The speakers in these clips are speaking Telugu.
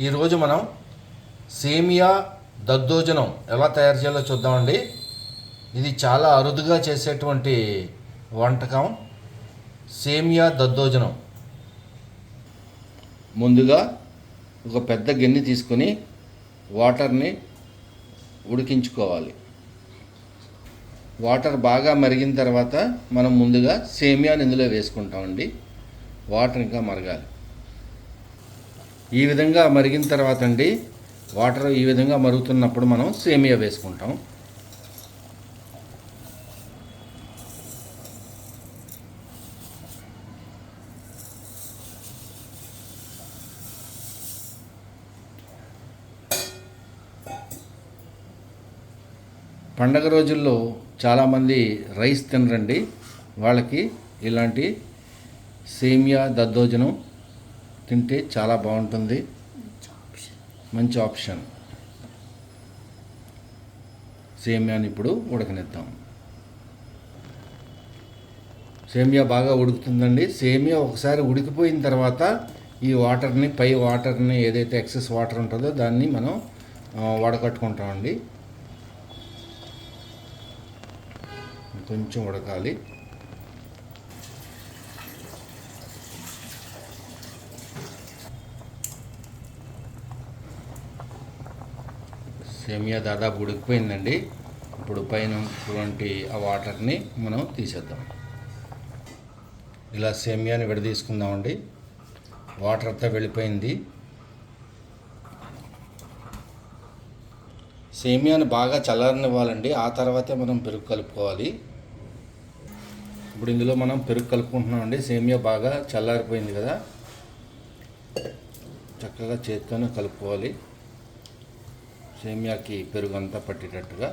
ఈరోజు మనం సేమియా దద్దోజనం ఎలా తయారు చేయాలో చూద్దామండి. ఇది చాలా అరుదుగా చేసేటువంటి వంటకం. సేమియా దద్దోజనం. ముందుగా ఒక పెద్ద గిన్నె తీసుకొని వాటర్ని ఉడికించుకోవాలి. వాటర్ బాగా మరిగిన తర్వాత మనం ముందుగా సేమియాని ఇందులో వేసుకుంటామండి. వాటర్ ఇంకా మరగాలి. ఈ విధంగా మరిగిన తర్వాత అండి వాటర్ ఈ విధంగా మరుగుతున్నప్పుడు మనం సేమియా వేసుకుంటాం. పండగ రోజుల్లో చాలామంది రైస్ తినరండి. వాళ్ళకి ఇలాంటి సేమియా దద్దోజనం తింటే చాలా బాగుంటుంది. మంచి ఆప్షన్. సేమియాని ఇప్పుడు ఉడకనిద్దాం. సేమియా బాగా ఉడుకుతుందండి. సేమియా ఒకసారి ఉడికిపోయిన తర్వాత ఈ వాటర్ని పై వాటర్ని ఏదైతే ఎక్సెస్ వాటర్ ఉంటుందో దాన్ని మనం వడకట్టుకుంటామండి. కొంచెం ఉడకాలి. సేమియా దాదాపు ఉడికిపోయిందండి. ఇప్పుడు పైన ఉన్నటువంటి ఆ వాటర్ని మనం తీసేద్దాం. ఇలా సేమియాని విడదీసుకుందామండి. వాటర్ అంతా వెళ్ళిపోయింది. సేమియాని బాగా చల్లారనివ్వాలండి. ఆ తర్వాతే మనం పెరుగు కలుపుకోవాలి. ఇప్పుడు ఇందులో మనం పెరుగు కలుపుకుంటున్నామండి. సేమియా బాగా చల్లారిపోయింది కదా. చక్కగా చేతితోనే కలుపుకోవాలి. సేమియాకి పెరుగు అంతా పట్టేటట్టుగా.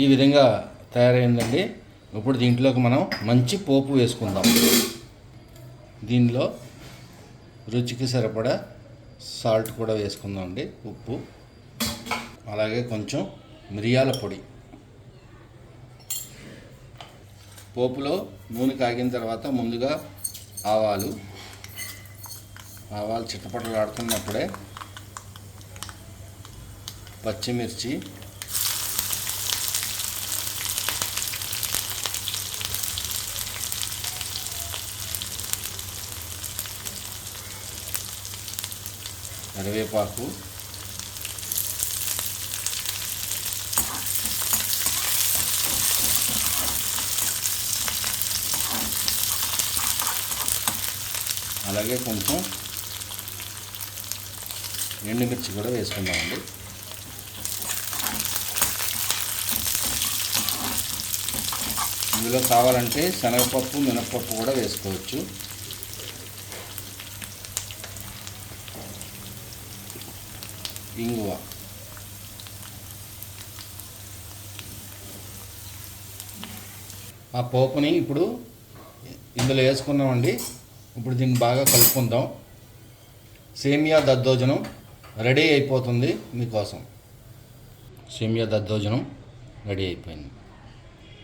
ఈ విధంగా తయారైందండి. ఇప్పుడు దీంట్లోకి మనం మంచి పోపు వేసుకుందాం. దీనిలో రుచికి సరిపడా సాల్ట్ కూడా వేసుకుందాం అండి ఉప్పు. అలాగే కొంచెం మిరియాల పొడి. పోపులో నూనె కాగిన తర్వాత ముందుగా ఆవాలు ఆవాలు చిట్టపట్టలు ఆడుతున్నప్పుడే పచ్చిమిర్చి కరివేపాకు అలాగే కొంచెం ఎండుమిర్చి కూడా వేసుకుందామండి. ఇందులో కావాలంటే శనగపప్పు మినపప్పు కూడా వేసుకోవచ్చు. ఇంగువ. ఆ పోపుని ఇప్పుడు ఇందులో వేసుకున్నామండి. ఇప్పుడు దీన్ని బాగా కలుపుకుందాం. సేమియా దద్దోజనం. రెడీ అయిపోతుంది మీకోసం. సేమియా దద్దోజనం రెడీ అయిపోయింది.